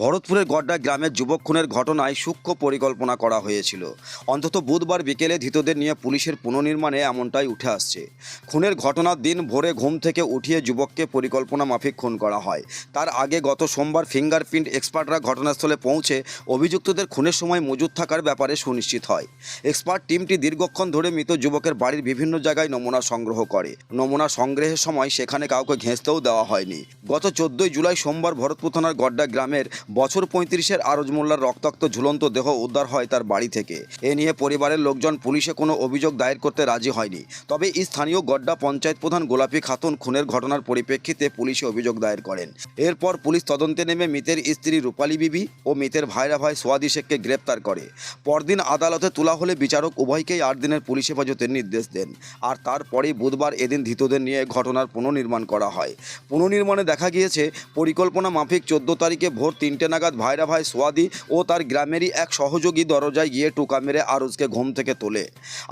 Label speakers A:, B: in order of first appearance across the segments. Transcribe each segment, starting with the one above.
A: ভরতপুরের গড্ডা গ্রামের যুবক খুনের ঘটনায় সূক্ষ্ম পরিকল্পনা করা হয়েছিল। অন্তত বুধবার বিকেলে ধৃতদের নিয়ে পুলিশের পুনর্নির্মাণে এমনটাই উঠে আসছে। খুনের ঘটনার দিন ভোরে ঘুম থেকে উঠিয়ে যুবককে পরিকল্পনা মাফিক খুন করা হয়। তার আগে গত সোমবার ফিঙ্গারপ্রিন্ট এক্সপার্টরা ঘটনাস্থলে পৌঁছে অভিযুক্তদের খুনের সময় মজুদ থাকার ব্যাপারে সুনিশ্চিত হয়। এক্সপার্ট টিমটি দীর্ঘক্ষণ ধরে মৃত যুবকের বাড়ির বিভিন্ন জায়গায় নমুনা সংগ্রহ করে। নমুনা সংগ্রহের সময় সেখানে কাউকে ঘেঁচতেও দেওয়া হয়নি। গত চোদ্দই জুলাই সোমবার ভরতপুর থানার গড্ডা গ্রামের বছর পঁয়ত্রিশের আরজ মোল্লার রক্তাক্ত ঝুলন্ত দেহ উদ্ধার হয় তার বাড়ি থেকে। এ নিয়ে পরিবারের লোকজন পুলিশে কোনো অভিযোগ দায়ের করতে রাজি হয়নি। তবে স্থানীয় গড্ডা পঞ্চায়েত প্রধান গোলাপী খাতুন খুনের ঘটনার পরিপ্রেক্ষিতে পুলিশে অভিযোগ দায়ের করেন। এরপর পুলিশ তদন্তে নেমে মৃতের স্ত্রী রূপালী বিবি ও মৃতের ভাইরা ভাই সোয়াদি শেখকে গ্রেপ্তার করে। পরদিন আদালতে তোলা হলে বিচারক উভয়কেই আট দিনের পুলিশ হেফাজতের নির্দেশ দেন। আর তারপরেই বুধবার এদিন ধৃতদের নিয়ে ঘটনার পুনর্নির্মাণ করা হয়। পুনর্নির্মাণে দেখা গিয়েছে, পরিকল্পনা মাফিক চোদ্দ তারিখে ভোর তিনটে নাগাদ ভাইরা ভাই সোয়াদি ও তার গ্রামেরই এক সহযোগী দরজায় গিয়ে টোকা মেরে আরুজকে ঘুম থেকে তোলে।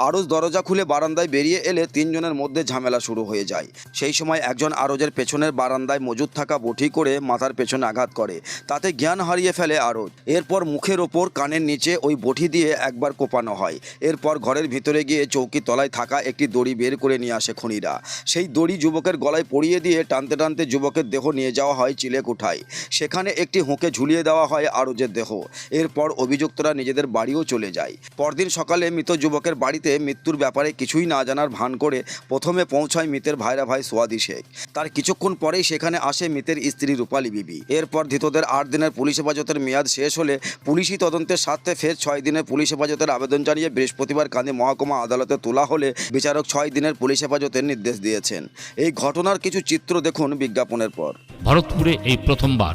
A: আরুজ দরজা খুলে বারান্দায় বেরিয়ে এলে তিনজনের মধ্যে ঝামেলা শুরু হয়ে যায়। সেই সময় একজন আরজের পেছনের বারান্দায় মজুদ থাকা বটি করে মাথার পেছনে আঘাত করে। তাতে জ্ঞান হারিয়ে ফেলে আরজ। এরপর মুখের ওপর কানের নিচে ওই বটি দিয়ে একবার কোপানো হয়। এরপর ঘরের ভিতরে গিয়ে চৌকি তলায় থাকা একটি দড়ি বের করে নিয়ে আসে খুনিরা। সেই দড়ি যুবকের গলায় পরিয়ে দিয়ে টানতে টানতে যুবকের দেহ নিয়ে যাওয়া হয় চিলেকুঠায় সেখানে একটি হুঁকে ঝুলিয়ে দেওয়া হয় আরজের দেহ। এরপর অভিযুক্তরা নিজেদের বাড়িও চলে যায়। পরদিন সকালে মৃত যুবকের বাড়িতে মৃত্যুর ব্যাপারে কিছুই না জানার ভান করে প্রথমে পৌঁছায় মৃতের ভাইরা ভাই সোয়াদি শেখ। তার কিছুক্ষণ পরেই সেখানে আসে মৃতের স্ত্রী রূপালী বিবি। এরপর ধৃতদের আট দিনের পুলিশ হেফাজতের মেয়াদ শেষ হলে পুলিশি তদন্তের স্বার্থে ফের ছয় দিনের পুলিশ হেফাজতের আবেদন জানিয়ে বৃহস্পতিবার কান্দি মহকুমা আদালতে তোলা হলে বিচারক ছয় দিনের পুলিশ হেফাজতের নির্দেশ দিয়েছেন। এই ঘটনার কিছু চিত্র দেখুন বিজ্ঞাপনের পর।
B: ভারতপুরে এই প্রথমবার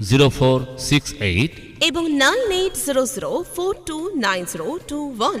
B: zero four six eight
C: এবং nine eight zero zero four two nine zero two one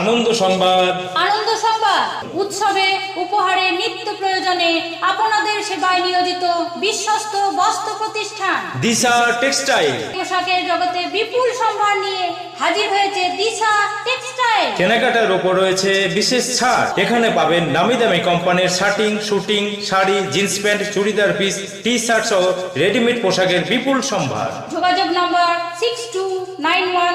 D: আনন্দ সংবাদ।
E: আনন্দ সংবাদ। উৎসবে উপহারে নিত্য প্রয়োজনে আপনাদের সেবায় নিয়োজিত বিশ্বস্ত বস্ত্র প্রতিষ্ঠান।
D: দিশা টেক্সটাইল।
E: পোশাকের জগতে বিপুল সম্ভার নিয়ে হাজির হয়েছে দিশা টেক্সটাইল।
D: কেনাকাটার ওপর রয়েছে বিশেষ ছাড়। এখানে পাবেন নামি দামি কোম্পানির shirting suiting sari jeans pant churidar piece T shirt সহ রেডিমেড পোশাকের বিপুল সম্ভার।
E: যোগাযোগ নম্বর সিক্স টু নাইন ওয়ান